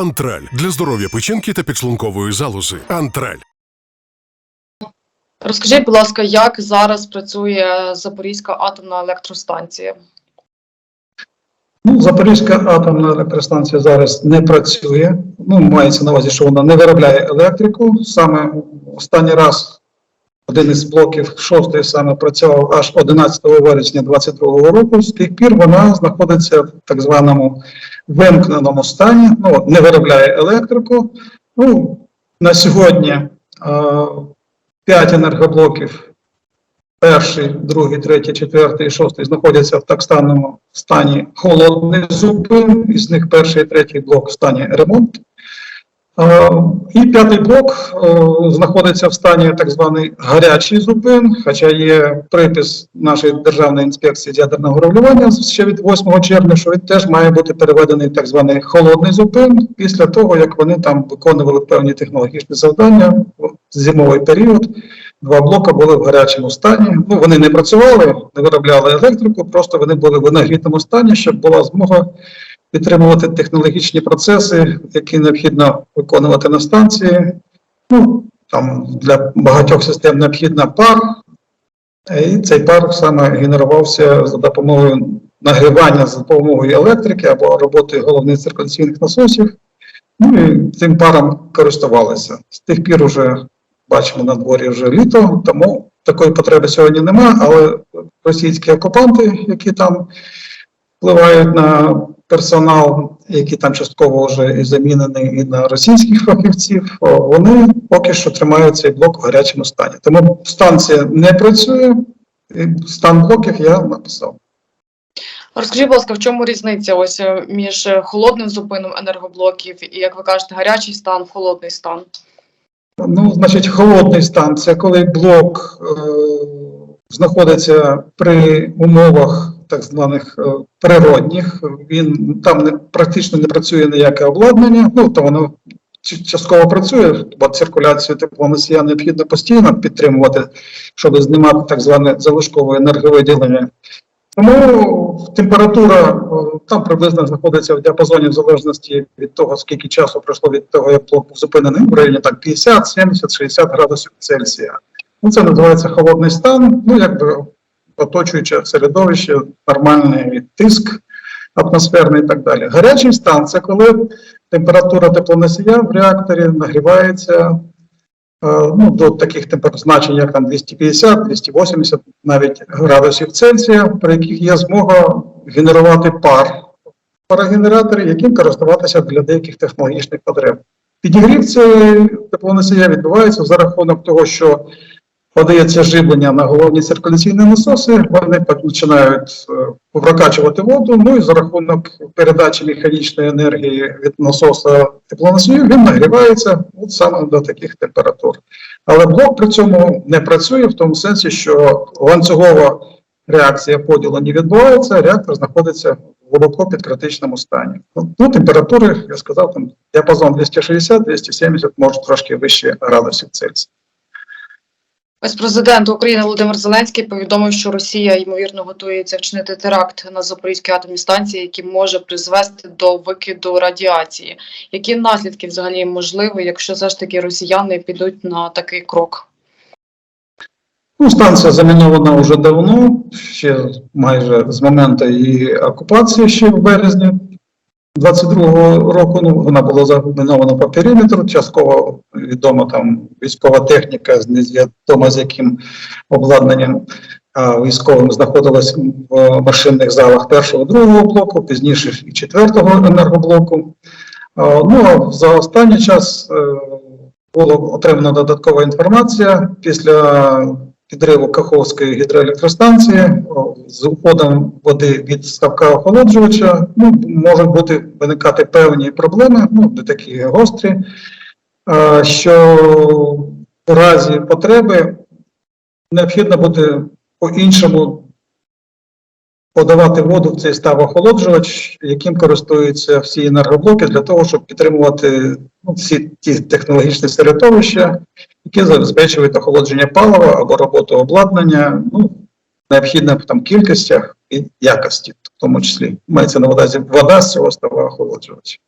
Антраль для здоров'я печінки та підшлункової залози. Антраль. Розкажіть, будь ласка, як зараз працює Запорізька атомна електростанція? Ну, Запорізька атомна електростанція зараз не працює. Ну, мається на увазі, що вона не виробляє електрику. Саме останній раз один із блоків шостий саме працював аж 11 вересня 2022 року. З тих пір вона знаходиться в так званому вимкненому стані, ну, не виробляє електрику. Ну, на сьогодні е, 5 енергоблоків перший, другий, третій, четвертий шостий знаходяться в так станому стані холодний зупин, із них перший і третій блок в стані ремонт. Е, І п'ятий блок е, знаходиться в стані так званий гарячий зупин, хоча є припис нашої Державної інспекції з ядерного регулювання ще від 8 червня, що він теж має бути переведений так званий холодний зупин після того, як вони там виконували певні технологічні завдання в зимовий період. Два блока були в гарячому стані. Ну, вони не працювали, не виробляли електрику, просто вони були в нагрітому стані, щоб була змога підтримувати технологічні процеси, які необхідно виконувати на станції. Ну, там для багатьох систем необхідна пар, і цей пар саме генерувався за допомогою нагрівання за допомогою електрики або роботи головних циркуляційних насосів. Ну і цим паром користувалися. З тих пір уже бачимо на дворі вже літо, тому такої потреби сьогодні немає, але російські окупанти, які там впливають на персонал, який там частково вже і замінений і на російських фахівців, вони поки що тримають цей блок в гарячому стані. Тому станція не працює, і стан блоків я написав. Розкажіть, будь ласка, в чому різниця ось е, між е, холодним зупином енергоблоків і, як ви кажете, гарячий стан, холодний стан? Ну, значить, холодний стан це коли блок е, знаходиться при умовах так званих е, природних. Він там не практично не працює ніяке обладнання. Ну то воно частково працює, бо циркуляцію теплоносія необхідно постійно підтримувати, щоб знімати так зване залишкове енерговиділення. Тому температура е, там приблизно знаходиться в діапазоні в залежності від того, скільки часу пройшло від того, як блок був зупинений в районі так 50, 70, 60 градусів Цельсія. Ну, це називається холодний стан, ну якби оточуюче середовище, нормальний тиск атмосферний і так далі. Гарячий стан це коли температура теплоносія в реакторі нагрівається е, ну, до таких значень, як там 250, 280 навіть градусів Цельсія, при яких є змога генерувати пар парогенератори, яким користуватися для деяких технологічних потреб. Підігрів цієї теплоносія відбувається за рахунок того, що подається живлення на головні циркуляційні насоси, вони починають е, прокачувати воду, ну і за рахунок передачі механічної енергії від насоса теплоносію він нагрівається от саме до таких температур. Але блок при цьому не працює в тому сенсі, що ланцюгова реакція поділу не відбувається, реактор знаходиться глибоко під критичному стані. Ну, температури, я сказав, там діапазон 260-270, може трошки вище градусів Цельсія. Ось президент України Володимир Зеленський повідомив, що Росія ймовірно готується вчинити теракт на Запорізькій атомній станції, який може призвести до викиду радіації. Які наслідки взагалі можливі, якщо все ж таки росіяни підуть на такий крок? Ну, станція замінована вже давно, ще майже з моменту її окупації, ще в березні 22-го року. Ну, вона була замінована по периметру, частково відома там військова техніка, з невідомо з яким обладнанням. А військовим знаходилась в машинних залах першого другого блоку, пізніше і четвертого енергоблоку. А, Ну а за останній час е, було отримано додаткова інформація після підриву Каховської гідроелектростанції з уходом води від ставка охолоджувача. Ну, можуть бути виникати певні проблеми, ну не такі гострі, що в разі потреби необхідно буде по-іншому подавати воду в цей став охолоджувач, яким користуються всі енергоблоки для того, щоб підтримувати ну, всі ті технологічні середовища, які забезпечують охолодження палива або роботу обладнання, ну, в необхідних там кількостях і якості, в тому числі мається на увазі вода з цього става охолоджувача.